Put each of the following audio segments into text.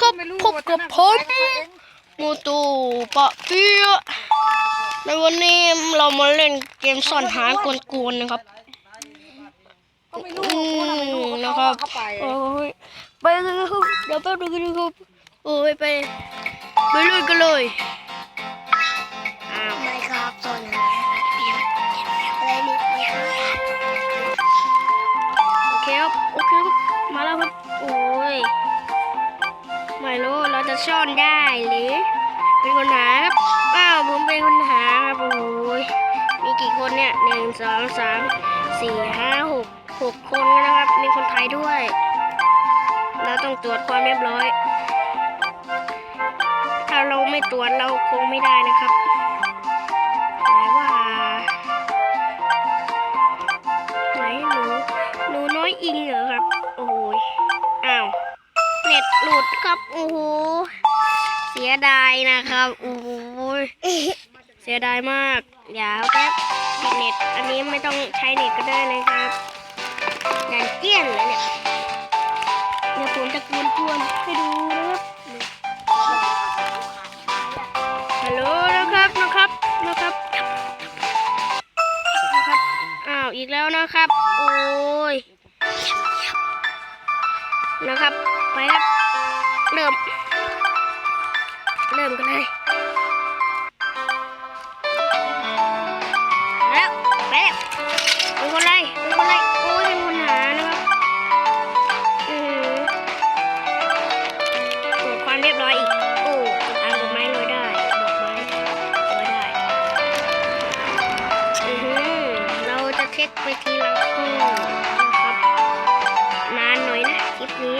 ครับพบกับผมมูตูปะเปียในวันนี้เรามาเล่นเกมซ่อนหากวนๆนะครับอืมนะครับโอ้ยไปเลยครับเดี๋ยวแป๊บนึงนะครับโอ้ยไปไปลุยกันเลย ซ่อนได้หรือ เป็นคนหาครับอ้าวผมเป็นคนหาครับโอ้ยมีกี่คนเนี่ยหนึ่งสองสามสี่ห้าหกหกคนนะครับ มีคนไทยด้วยเราต้องตรวจความเรียบร้อย ถ้าเราไม่ตรวจเราคงไม่ได้นะครับไหนว่าไหนหนูหนูน้อยอิงเหรอครับ โอ้ยอ้าว เน็ตหลุดครับ โอ้โห สียดายนะครับโอ้โหเสียดายมากเดี๋ยวแป๊บปิดเน็ตอันนี้ไม่ต้องใช้เน็ตก็ได้เลยครับอย่างเกี้ยนเลยเนี่ยเดี๋ยวผมจะกวนกวนๆให้ดูนะครับฮัลโหลนะครับนะครับนะครับนะครับอ้าวอีกแล้วนะครับ โอ้ยนะครับไปครับเริ่ม เริ่มกันเลยแล้วไปแล้วเป็นคนไรเป็นคนไรโอ้ยเป็นคนหานะครับอืมตรวจความเรียบร้อยอีก โอ้ตามดอกไม้โรยได้ดอกไม้โรยได้อือหือเราจะเช็คไปทีละคู่นะครับนานหน่อยนะคลิปนี้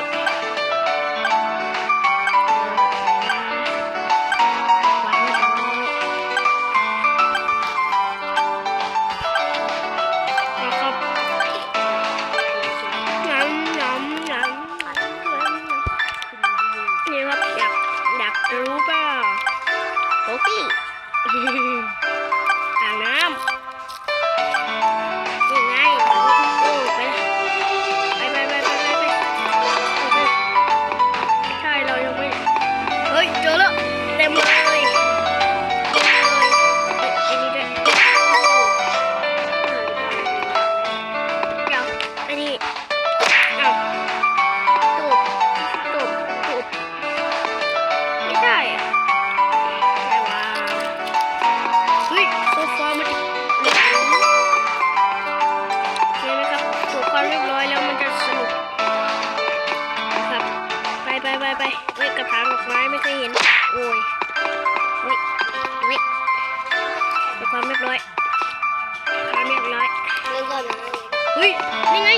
ไปไปไปไปเฮ้ยกระถางดอกไม้ไม่เคยเห็น โอ้ยเฮ้ยเฮ้ยถูกความเรียบร้อยความเรียบร้อยเรื่องก่อนนะเฮ้ยนี่ไง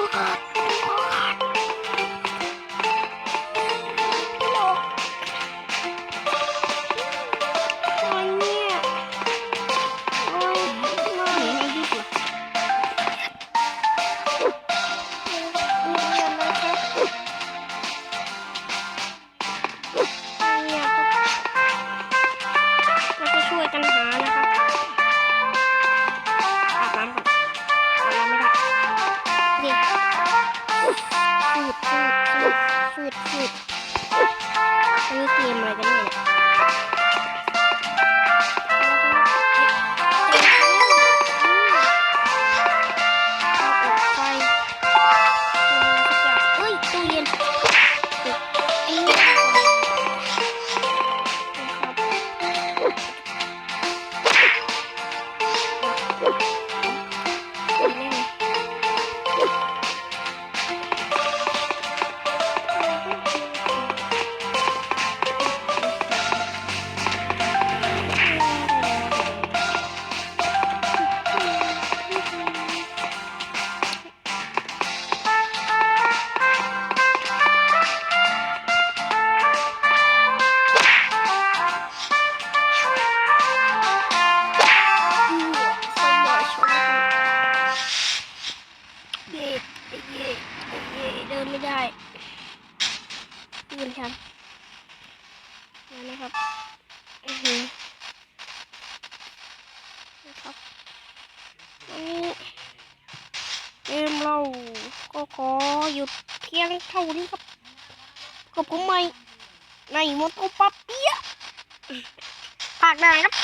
しょうか ยืนครับนี่นะครับอือฮึนี่ครับนนี้เกมเราก็ขอหยุดเพียงเท่านี้ครับกับผมใหม่ในมอเตอร์ปั๊บเปี้ยปากได้ครับ